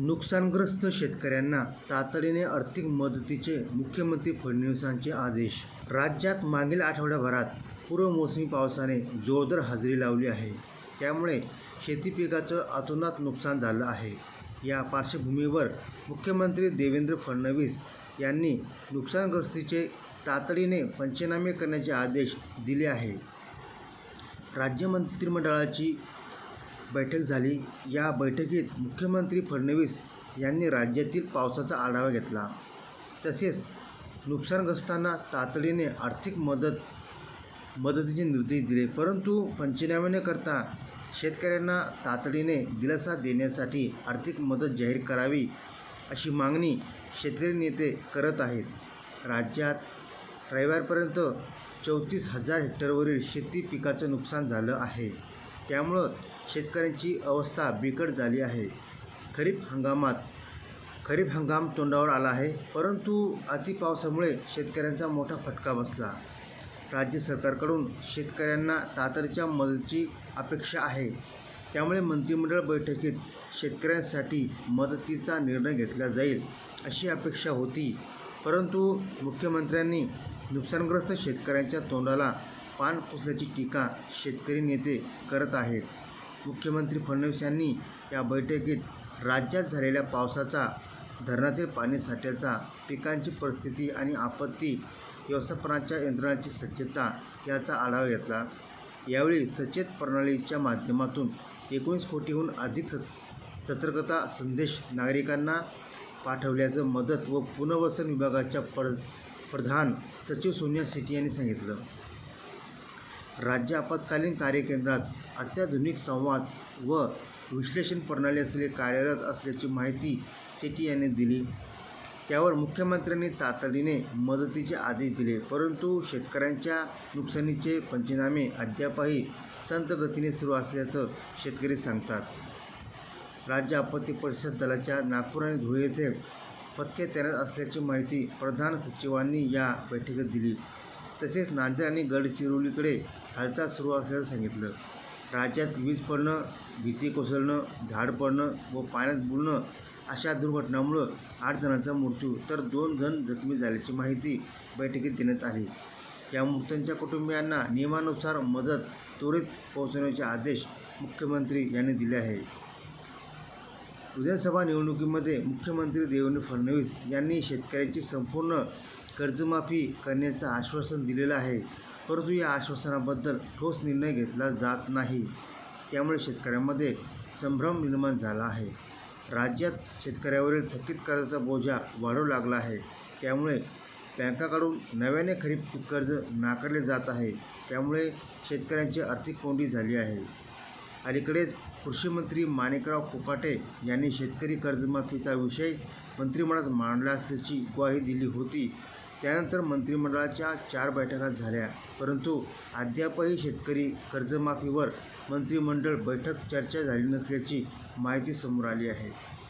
नुकसानग्रस्त शेतकऱ्यांना तातडीने आर्थिक मदतीचे मुख्यमंत्री फडणवीसांचे आदेश. राज्यात मागील आठवड्याभरात पूर्वमोसमी पावसाने जोरदार हजेरी लावली आहे. त्यामुळे शेती पिकाचं अतोनात नुकसान झालं आहे. या पार्श्वभूमीवर मुख्यमंत्री देवेंद्र फडणवीस यांनी नुकसानग्रस्तीचे तातडीने पंचनामे करण्याचे आदेश दिले आहे. राज्य मंत्रिमंडळाची बैठक झाली. या बैठकीत मुख्यमंत्री फडणवीस यांनी राज्यातील पावसाचा आढावा घेतला. तसेच नुकसानग्रस्तांना तातडीने आर्थिक मदत मदतीचे निर्देश दिले. परंतु पंचनामे न करता शेतकऱ्यांना तातडीने दिलासा देण्यासाठी आर्थिक मदत जाहीर करावी अशी मागणी शेतकरी नेते करत आहेत. राज्यात रविवारपर्यंत चौतीस हजार हेक्टरवरील शेती पिकाचं नुकसान झालं आहे. त्यामुळं शेतकऱ्यांची अवस्था बिकट झाली आहे. खरीप हंगामात खरीप हंगाम तोंडावर आला आहे परंतु अतिपावसामुळे शेतकऱ्यांचा मोठा फटका बसला. राज्य सरकारकडून शेतकऱ्यांना तातडीच्या मदतीची अपेक्षा आहे. त्यामुळे मंत्रिमंडळ बैठकीत शेतकऱ्यांसाठी मदतीचा निर्णय घेतला जाईल अशी अपेक्षा होती. परंतु मुख्यमंत्र्यांनी नुकसानग्रस्त शेतकऱ्यांच्या तोंडाला पान पुसल्याची टीका शेतकरी नेते करत आहेत. मुख्यमंत्री फडणवीस यांनी या बैठकीत राज्यात झालेल्या पावसाचा धरणातील पाणीसाठ्याचा पिकांची परिस्थिती आणि आपत्ती व्यवस्थापनाच्या यंत्रणाची सज्जता याचा आढावा घेतला. यावेळी सचेत प्रणालीच्या माध्यमातून एकोणीस कोटीहून अधिक स सतर्कता संदेश नागरिकांना पाठवल्याचं मदत व पुनर्वसन विभागाच्या प्र प्रधान सचिव सोनिया शेट्टी यांनी सांगितलं. राज्य आपत्कालीन कार्यकेंद्रात अत्याधुनिक संवाद व विश्लेषण प्रणाली असलेले कार्यरत असल्याची माहिती सेटी यांनी दिली. त्यावर मुख्यमंत्र्यांनी तातडीने मदतीचे आदेश दिले. परंतु शेतकऱ्यांच्या नुकसानीचे पंचनामे अद्यापही संत गतीने सुरू असल्याचं शेतकरी सांगतात. राज्य आपत्ती परिषद दलाच्या नागपूर आणि धुळे येथे पथके तैनात असल्याची माहिती प्रधान सचिवांनी या बैठकीत दिली. तसेच नांदेड आणि गडचिरोलीकडे हालचाल सुरू असल्याचं सांगितलं. राज्यात वीज पडणं भीती कोसळणं झाड पडणं व पाण्यात बुडणं अशा दुर्घटनामुळं आठ जणांचा मृत्यू तर दोन जण जखमी झाल्याची माहिती बैठकीत देण्यात आली. या मृतांच्या कुटुंबियांना नियमानुसार मदत त्वरित पोहोचवण्याचे आदेश मुख्यमंत्री यांनी दिले आहे. विधानसभा निवडणुकीमध्ये मुख्यमंत्री देवेंद्र फडणवीस यांनी शेतकऱ्यांची संपूर्ण कर्जमाफी करण्याचं आश्वासन दिलेलं आहे. परंतु या आश्वासनाबद्दल ठोस निर्णय घेतला जात नाही. त्यामुळे शेतकऱ्यांमध्ये संभ्रम निर्माण झाला आहे. राज्यात शेतकऱ्यावरील थकीत कर्जाचा बोजा वाढू लागला आहे. त्यामुळे बँकाकडून नव्याने खरीप पीक कर्ज नाकारले जात आहे. त्यामुळे शेतकऱ्यांची आर्थिक कोंडी झाली आहे. अलीकडेच कृषीमंत्री माणिकराव कोकाटे यांनी शेतकरी कर्जमाफीचा विषय मंत्रिमंडळात मांडला असल्याची ग्वाही दिली होती. त्यानंतर मंत्रिमंडळाच्या चार बैठका झाल्या. परंतु अद्यापही शेतकरी कर्जमाफीवर मंत्रिमंडळ बैठक चर्चा झाली नसल्याची माहिती समोर आली आहे.